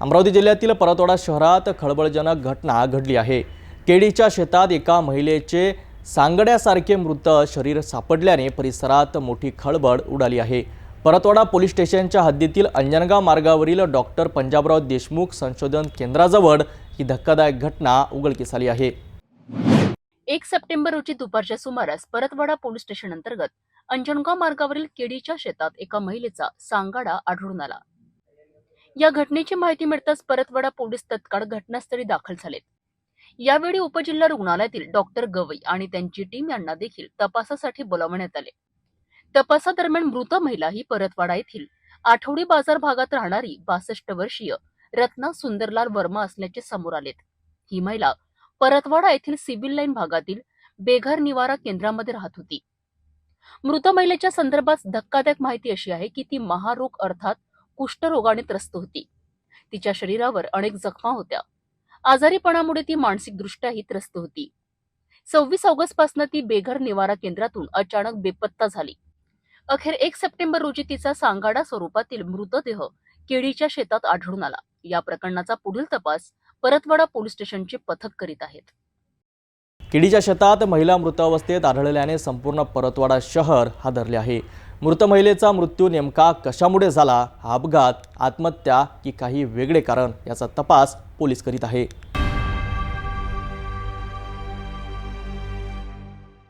अमरावती जिल्ह्यातील परतवाडा शहरात खळबळजनक घटना घडली आहे. केळीच्या शेतात एका महिलेचे सांगड्यासारखे मृत शरीर सापडल्याने परिसरात मोठी खळबळ उडाली आहे. परतवाडा पोलीस स्टेशनच्या हद्दीतील अंजनगाव मार्गावरील डॉक्टर पंजाबराव देशमुख संशोधन केंद्राजवळ ही धक्कादायक घटना उघडकीस आली आहे. एक सप्टेंबर रोजी दुपारच्या सुमारास परतवाडा पोलीस स्टेशन अंतर्गत अंजनगाव मार्गावरील केडीच्या शेतात एका महिलेचा सांगाडा आढळून आला. या घटनेची माहिती मिळताच परतवाडा पोलीस तत्काळ घटनास्थळी दाखल झालेत. यावेळी उपजिल्हा रुग्णालयातील डॉक्टर गवई आणि त्यांची टीम यांना देखील तपासासाठी बोलावण्यात आले. तपासादरम्यान मृत महिला ही परतवाडा येथील आठवडी बाजार भागात राहणारी बासष्ट वर्षीय रत्ना सुंदरलाल वर्मा असल्याचे समोर आलेत. ही महिला परतवाडा येथील सिव्हिल लाईन भागातील बेघर निवारा केंद्रामध्ये राहत होती. मृत महिलेच्या संदर्भात धक्कादायक माहिती अशी आहे की ती महारोग अर्थात कुष्ठरोगाने त्रस्त होती. तिच्या शरीरावर अनेक जखमा होत्या. आजारीपणामुळे ती मानसिकदृष्ट्याही त्रस्त होती. सव्वीस ऑगस्टपासून ती बेघर निवारा केंद्रातून अचानक बेपत्ता झाली. अखेर एक सप्टेंबर रोजी तिचा सांगाडा स्वरूपातील मृतदेह केळीच्या शेतात आढळून आला. या प्रकरणाचा पुढील तपास परतवाडा पोलीस स्टेशनचे पथक करीत आहेत. केळीच्या शेतात महिला मृतावस्थेत आढळल्याने संपूर्ण परतवाडा शहर हादरले आहे. मृत महिलेचा मृत्यू नेमका कशामुळे झाला? हा अपघात आत्महत्या की काही वेगळे कारण याचा तपास पोलीस करीत आहे.